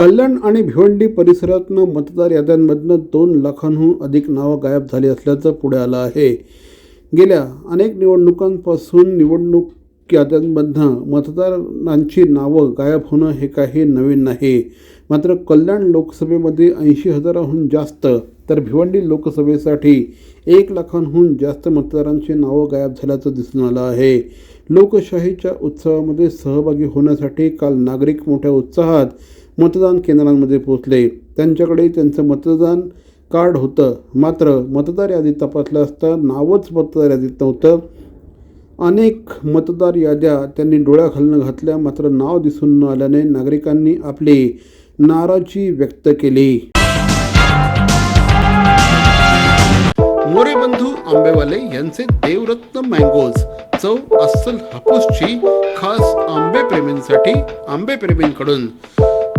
कल्याण आणि भिवंडी परिसरातनं मतदार याद्यांमधनं दोन लाखांहून अधिक नावं गायब झाली असल्याचं पुढे आलं आहे. गेल्या अनेक निवडणुकांपासून निवडणूक याद्यांमधनं मतदारांची नावं गायब होणं हे काही नवीन नाही. मात्र कल्याण लोकसभेमध्ये ऐंशी हजाराहून जास्त तर भिवंडी लोकसभेसाठी एक लाखांहून जास्त मतदारांची नावं गायब झाल्याचं दिसून आलं आहे. लोकशाहीच्या उत्सवामध्ये सहभागी होण्यासाठी काल नागरिक मोठ्या उत्साहात मतदान केंद्रांमध्ये पोहोचले. त्यांच्याकडे त्यांचं मतदान कार्ड होतं. मात्र मतदार यादी तपासलं असता नावच मतदार यादीत नव्हतं. अनेक मतदार याद्या त्यांनी डोळ्याखालनं घातल्या मात्र नाव दिसून न आल्याने नागरिकांनी आपली नाराजी व्यक्त केली. मोरे बंधू आंबेवाले यांचे देवरत्न मँगोज चव अस्सल हापूसची खास आंबे प्रेमींसाठी आंबे प्रेमींकडून